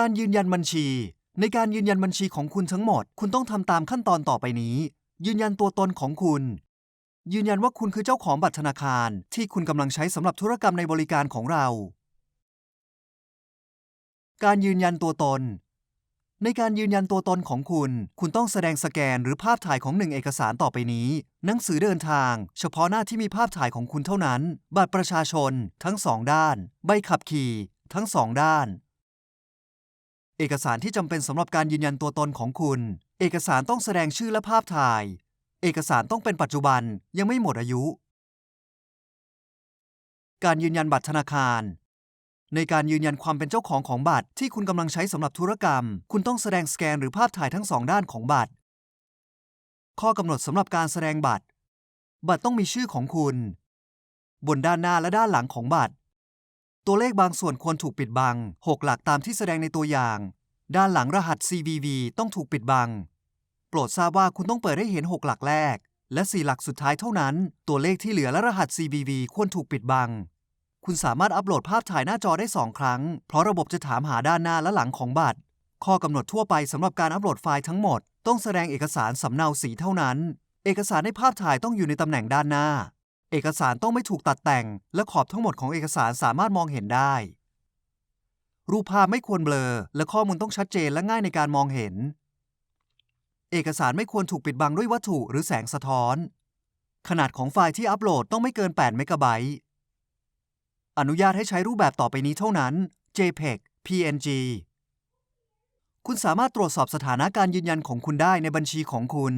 การยืนยันบัญชี ในการยืนยันบัญชีของคุณทั้งหมด คุณต้องทำตามขั้นตอนต่อไปนี้ ยืนยันตัวตนของคุณ ยืนยันว่าคุณคือเจ้าของบัตรธนาคาร ที่คุณกำลังใช้สำหรับธุรกรรมในบริการของเรา การยืนยันตัวตน ในการยืนยันตัวตนของคุณ คุณต้องแสดงสแกนหรือภาพถ่ายของหนึ่งเอกสารต่อไปนี้ หนังสือเดินทาง เฉพาะหน้าที่มีภาพถ่ายของคุณเท่านั้น บัตรประชาชน ทั้งสองด้าน ใบขับขี่ ทั้งสองด้าน เอกสารที่จำเป็นสำหรับการยืนยันตัวตนของคุณ เอกสารต้องแสดงชื่อและภาพถ่าย เอกสารต้องเป็นปัจจุบันยังไม่หมดอายุ การยืนยันบัตรธนาคาร ในการยืนยันความเป็นเจ้าของของบัตรที่คุณกำลังใช้สำหรับธุรกรรม คุณต้องแสดงสแกนหรือภาพถ่ายทั้งสองด้านของบัตร ข้อกำหนดสำหรับการแสดงบัตร บัตรต้องมีชื่อของคุณ บนด้านหน้าและด้านหลังของบัตร ตัวเลขบางส่วนควรถูกปิดบัง 6 หลักตามที่แสดงในตัวอย่าง ด้านหลังรหัส CVV ต้องถูกปิดบัง โปรดทราบว่าคุณต้องเปิดให้เห็น 6 หลักแรก และ 4 หลักสุดท้ายเท่านั้น ตัวเลขที่เหลือและรหัส CVV ควรถูกปิดบัง คุณสามารถอัปโหลดภาพถ่ายหน้าจอได้ 2 ครั้ง เพราะระบบจะถามหาด้านหน้าและหลังของบัตร ข้อกำหนดทั่วไปสำหรับการอัปโหลดไฟล์ทั้งหมด ต้องแสดงเอกสารสำเนาสีเท่านั้น เอกสารในภาพถ่ายต้องอยู่ในตำแหน่งด้านหน้า เอกสารต้องไม่ถูกตัดแต่ง และขอบทั้งหมดของเอกสารสามารถมองเห็นได้ รูปภาพไม่ควรเบลอ และข้อมูลต้องชัดเจนและง่ายในการมองเห็น เอกสารไม่ควรถูกปิดบังด้วยวัตถุหรือแสงสะท้อน ขนาดของไฟล์ที่อัปโหลดต้องไม่เกิน 8 เมกะไบต์ อนุญาตให้ใช้รูปแบบต่อไปนี้เท่านั้น JPEG PNG คุณสามารถตรวจสอบสถานะการยืนยันของคุณได้ในบัญชีของคุณ